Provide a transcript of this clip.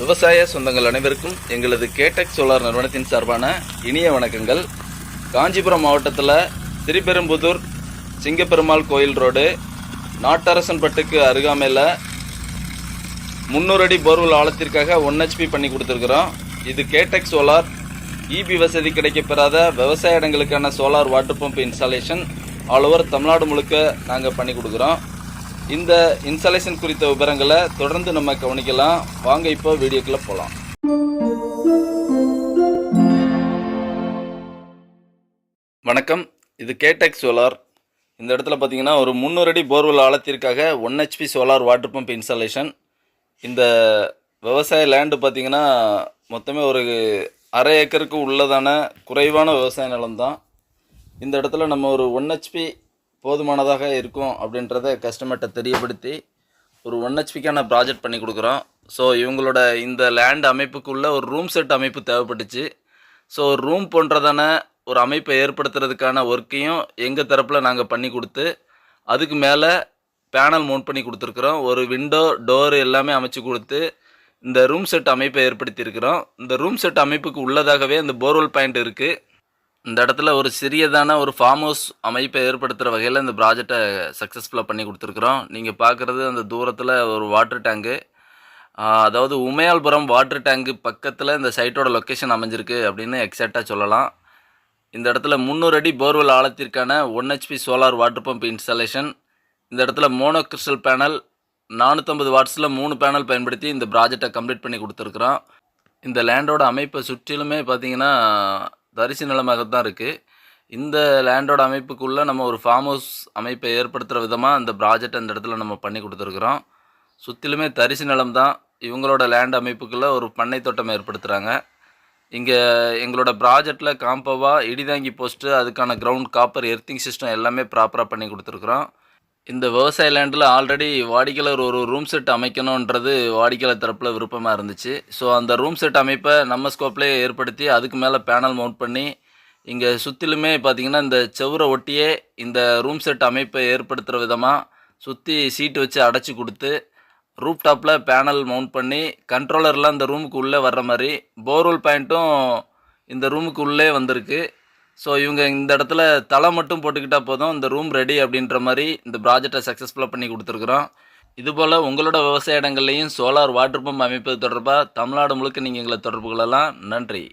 விவசாய சொந்தங்கள் அனைவருக்கும் எங்களது கேடெக் சோலார் நிறுவனத்தின் சார்பான இனிய வணக்கங்கள். காஞ்சிபுரம் மாவட்டத்தில் திருப்பெரும்புதூர் சிங்கப்பெருமாள் கோயில் ரோடு நாட்டரசன்பட்டுக்கு அருகாமையில் முந்நூறு அடி போர்வெல் ஆழத்திற்காக ஒன் ஹெச்பி பண்ணி கொடுத்துருக்குறோம். இது கேடெக் சோலார். இபி வசதி கிடைக்கப்பெறாத விவசாய இடங்களுக்கான solar water pump installation all over Tamil Nadu முழுக்க நாங்கள் பண்ணி கொடுக்குறோம். இந்த இன்ஸ்டாலேஷன் குறித்த விவரங்களை தொடர்ந்து நம்ம கவனிக்கலாம். வாங்க இப்போ வீடியோக்குள்ளே போகலாம் வணக்கம். இது கேடெக் சோலார் இந்த இடத்துல பார்த்தீங்கன்னா ஒரு முந்நூறு அடி borewell ஆழத்திற்காக one HP solar water pump installation இந்த விவசாய லேண்டு பார்த்திங்கன்னா மொத்தமே ஒரு அரை ஏக்கருக்கு உள்ளதான குறைவான விவசாய நிலம்தான். இந்த இடத்துல நம்ம ஒரு ஒன் ஹெச்பி போதுமானதாக இருக்கும் அப்படின்றத கஸ்டமர்கிட்ட தெரியப்படுத்தி ஒரு ஒன் ஹெச்பிக்கான ப்ராஜெக்ட் பண்ணி கொடுக்குறோம். ஸோ இவங்களோட இந்த லேண்ட் அமைப்புக்குள்ளே ஒரு ரூம் செட் அமைப்பு தேவைப்பட்டுச்சு. ஸோ ரூம் போன்றதான ஒரு அமைப்பை ஏற்படுத்துறதுக்கான ஒர்க்கையும் எங்கள் தரப்பில் நாங்கள் பண்ணி கொடுத்து அதுக்கு மேலே பேனல் மவுண்ட் பண்ணி கொடுத்துருக்குறோம். ஒரு விண்டோ டோர் எல்லாமே அமைச்சு கொடுத்து இந்த ரூம் செட் அமைப்பை ஏற்படுத்தியிருக்கிறோம். இந்த ரூம் செட் அமைப்புக்கு உள்ளதாகவே அந்த போர்வெல் பாயிண்ட் இருக்குது இந்த இடத்துல ஒரு சிறியதான ஒரு ஃபார்ம் ஹவுஸ் அமைப்பை ஏற்படுத்துகிற வகையில் இந்த ப்ராஜெக்டை சக்ஸஸ்ஃபுல்லாக பண்ணி கொடுத்துருக்குறோம். நீங்கள் பார்க்குறது அந்த தூரத்தில் ஒரு வாட்டர் டேங்கு அதாவது உமையால்புரம் வாட்டர் டேங்கு பக்கத்தில் இந்த சைட்டோட லொக்கேஷன் அமைஞ்சிருக்கு அப்படின்னு எக்ஸாக்டாக சொல்லலாம். இந்த இடத்துல முந்நூறு அடி borewell ஆழத்திற்கான one HP solar water pump installation இந்த இடத்துல மோனோ கிறிஸ்டல் பேனல் நானூற்றம்பது வாட்ஸில் மூணு பேனல் பயன்படுத்தி இந்த ப்ராஜெக்டை கம்ப்ளீட் பண்ணி கொடுத்துருக்குறோம். இந்த லேண்டோட அமைப்பை சுற்றிலுமே பார்த்தீங்கன்னா தரிசு நிலமாக தான் இருக்குது இந்த லேண்டோட அமைப்புக்குள்ளே நம்ம ஒரு ஃபார்ம் ஹவுஸ் அமைப்பை ஏற்படுத்துகிற விதமாக அந்த ப்ராஜெக்ட் அந்த இடத்துல நம்ம பண்ணி கொடுத்துருக்குறோம். சுற்றிலுமே தரிசு நிலம் தான் இவங்களோட லேண்ட் அமைப்புக்குள்ளே ஒரு பண்ணை தோட்டம் ஏற்படுத்துகிறாங்க இங்கே எங்களோட ப்ராஜெக்டில் காம்போவாக இடிதாங்கி போஸ்ட்டு அதுக்கான கிரவுண்ட் காப்பர் எர்த்திங் சிஸ்டம் எல்லாமே ப்ராப்பராக பண்ணி கொடுத்துருக்குறோம். இந்த விவசாய லேண்டில் ஆல்ரெடி வாடிக்கையாளர் ஒரு ரூம் செட் அமைக்கணுன்றது வாடிக்கையாளர் தரப்பில் விருப்பமாக இருந்துச்சு. ஸோ அந்த ரூம் செட் அமைப்பை நம்ம ஸ்கோப்லேயே ஏற்படுத்தி அதுக்கு மேலே பேனல் மவுண்ட் பண்ணி இங்கே சுற்றிலுமே பார்த்திங்கன்னா இந்த செவுரை ஒட்டியே இந்த ரூம் செட் அமைப்பை ஏற்படுத்துகிற விதமாக சுற்றி சீட்டு வச்சு அடைச்சி கொடுத்து ரூப் டாப்பில் பேனல் மவுண்ட் பண்ணி கண்ட்ரோலர்லாம் இந்த ரூமுக்கு உள்ளே வர்ற மாதிரி போர்வெல் பாயிண்ட்டும் இந்த ரூமுக்கு உள்ளே வந்திருக்கு. ஸோ இவங்க இந்த இடத்துல தலை மட்டும் போட்டுக்கிட்டால் போதும் இந்த ரூம் ரெடி அப்படின்ற மாதிரி இந்த ப்ராஜெக்டை சக்ஸஸ்ஃபுல்லாக பண்ணி கொடுத்துருக்குறோம். இதுபோல் உங்களோட விவசாய இடங்கள்லையும் சோலார் வாட்டர் பம்ப் அமைப்பது தொடர்பாக தமிழ்நாடு முழுக்க நீங்கள் எங்களை தொடர்பு கொள்ளலாம். நன்றி.